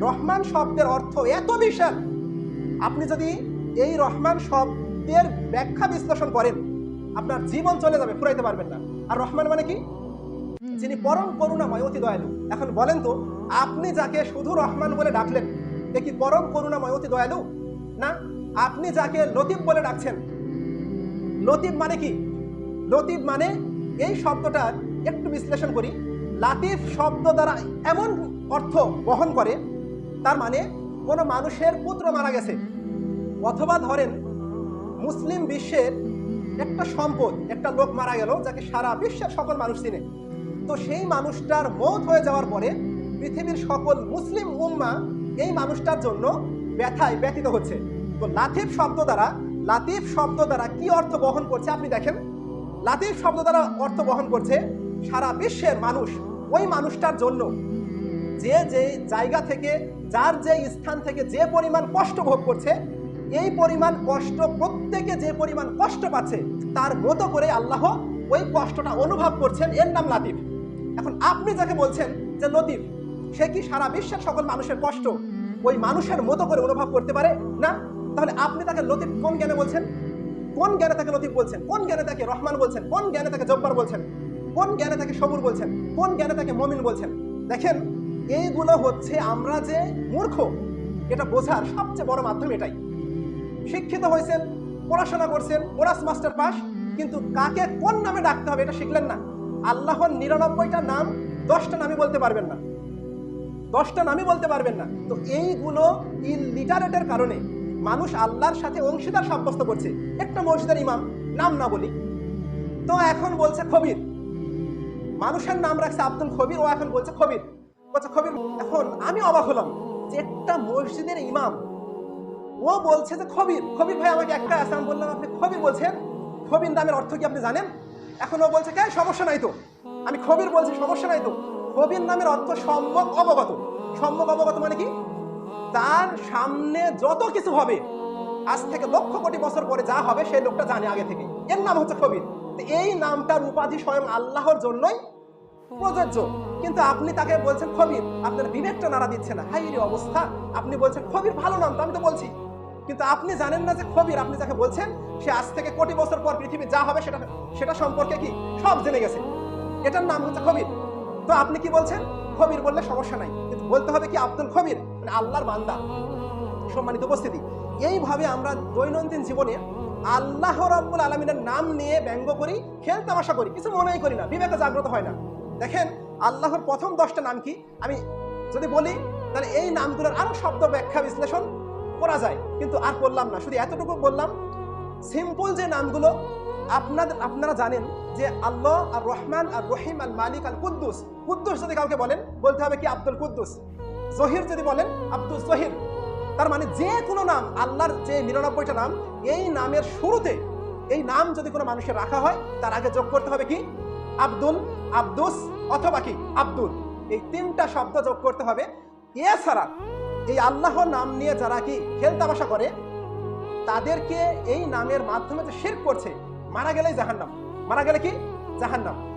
রহমান শব্দের অর্থ এত বিশাল। আপনি যদি এই রহমান শব্দের ব্যাখ্যা বিশ্লেষণ করেন, আপনার জীবন চলে যাবে, ফুরাইতে পারবেন না। আর রহমান মানে কি? যিনি পরম করুণাময়, অতি দয়ালু। এখন বলেন তো, আপনি যাকে শুধু রহমান বলে ডাকলেন এ কি পরম করুণাময়, অতি দয়ালু? না, আপনি যাকে লতিফ বলে ডাকছেন। লতিফ মানে কি? লতিফ মানে এই শব্দটার একটু বিশ্লেষণ করি। লাতিফ শব্দ দ্বারা এমন অর্থ বহন করে তার মানে কোনো মানুষের পুত্র মারা গেছে। অথবা ধরেন, মুসলিম বিশ্বের একটা সম্পদ, একটা লোক মারা গেল যাকে সারা বিশ্বের সকল মানুষ চিনে। তো সেই মানুষটার মৌত হয়ে যাওয়ার পরে পৃথিবীর সকল মুসলিম উম্মা এই মানুষটার জন্য ব্যথায় ব্যথিত হচ্ছে। তো লাতিফ শব্দ দ্বারা, লাতিফ শব্দ দ্বারা কি অর্থ বহন করছে আপনি দেখেন। লাতিফ শব্দ দ্বারা অর্থ বহন করছে সারা বিশ্বের মানুষ ওই মানুষটার জন্য। যে যে জায়গা থেকে, যার যে স্থান থেকে যে পরিমাণ কষ্ট ভোগ করছে, এই পরিমাণ কষ্ট, প্রত্যেকে যে পরিমাণ কষ্ট পাচ্ছে, তার মতো করে আল্লাহ ওই কষ্টটা অনুভব করছেন। এর নাম লাতিফ। এখন আপনি যাকে বলছেন যে লতিফ, সে কি সারা বিশ্বের সকল মানুষের কষ্ট ওই মানুষের মতো করে অনুভব করতে পারে? না। তাহলে আপনি তাকে লতিফ কোন জ্ঞানে বলছেন? কোন জ্ঞানে তাকে লতিফ বলছেন? কোন জ্ঞানে তাকে রহমান বলছেন? কোন জ্ঞানে তাকে জব্বার বলছেন? কোন জ্ঞানে তাকে সবুর বলছেন? কোন জ্ঞানে তাকে মমিন বলছেন? দেখেন এইগুলো হচ্ছে আমরা যে মূর্খ। এটা বোঝার সবচেয়ে বড় মাধ্যম এটাই। শিক্ষিত হয়েছেন, পড়াশোনা করছেন ওরাস মাস্টার পাস, কিন্তু কাকে কোন নামে ডাকতে হবে এটা শিখলেন না। আল্লাহর নিরানব্বইটা নাম, দশটা নামই বলতে পারবেন না। দশটা নামই বলতে পারবেন না। তো এইগুলো ইলিটারেটের কারণে মানুষ আল্লাহর সাথে অংশীদার সাব্যস্ত করছে। একটা মসজিদের ইমাম, নাম না বলি। তো এখন বলছে খবির। মানুষের নাম রাখছে আব্দুল খবির, ও এখন বলছে খবির। খবির, এখন আমি অবাক হলাম যে একটা মসজিদের ইমাম, ও বলছে যে, খবির খবির ভাই আমাকে একটা আছে আমি বললাম, আপনি খবির বলছেন, খবির নামের অর্থ কি আপনি জানেন? এখন ও বলছে, কে? সমস্যা নাই তো। আমি খবির বলছি, সমস্যা নাই তো। খবির নামের অর্থ সম্যক অবগত। সম্যক অবগত মানে কি? তার সামনে যত কিছু হবে, আজ থেকে লক্ষ কোটি বছর পরে যা হবে, সেই লোকটা জানে আগে থেকে এর নাম হচ্ছে খবির। এই নামটার উপাধি স্বয়ং আল্লাহর জন্যই প্রযোজ্য। কিন্তু আপনি তাকে বলছেন খবির। আপনার বিবেকটা নাড়া দিচ্ছে না। হাই রে অবস্থা। আপনি বলছেন খবির ভালো নাম তো আমি তো বলছি। কিন্তু আপনি জানেন না যে খবির, আপনি যাকে বলছেন, সে আজ থেকে কোটি বছর পর পৃথিবী যা হবে সেটা সেটা সম্পর্কে কি? সব জেনে গেছে। এটার নাম হচ্ছে খবির। তো আপনি কি বলছেন? খবির বললে সমস্যা নাই। কিন্তু বলতে হবে কি আব্দুল খবির? মানে আল্লাহর বান্দা। সম্মানিত উপস্থিতি। এইভাবে আমরা দৈনন্দিন জীবনে আল্লাহ রাব্বুল আলমিনের নাম নিয়ে ব্যঙ্গ করি, খেল তামাশা করি। কিছু মনেই করি না। বিবেকে জাগ্রত হয় না। দেখেন, আল্লাহর প্রথম দশটা নাম কি? আমি যদি বলি, তাহলে এই নামগুলোর আরও শব্দ ব্যাখ্যা বিশ্লেষণ করা যায়। কিন্তু আর করলাম না, শুধু এতটুকু বললাম সিম্পল যে নামগুলো, আপনাদের, আপনারা জানেন যে আল্লাহ আর রহমান আর রহিম আল মালিক আল কুদ্দুস কুদ্দুস যদি কাউকে বলেন, বলতে হবে কি আব্দুল কুদ্দুস? জহির যদি বলেন, আব্দুল জহির। তার মানে যে কোনো নাম, আল্লাহর যে নিরানব্বইটা নাম, এই নামের শুরুতে, এই নাম যদি কোনো মানুষের রাখা হয়, তার আগে যোগ করতে হবে কি? আব্দুল আব্দুস অথবা কি আব্দুল। এই তিনটা শব্দ যোগ করতে হবে। এছাড়া এই আল্লাহ নাম নিয়ে যারা কি খেলতামাশা করে, তাদেরকে এই নামের মাধ্যমে যে শির করছে, মারা গেলেই জাহান্নাম। মারা গেলে কি? জাহান্নাম।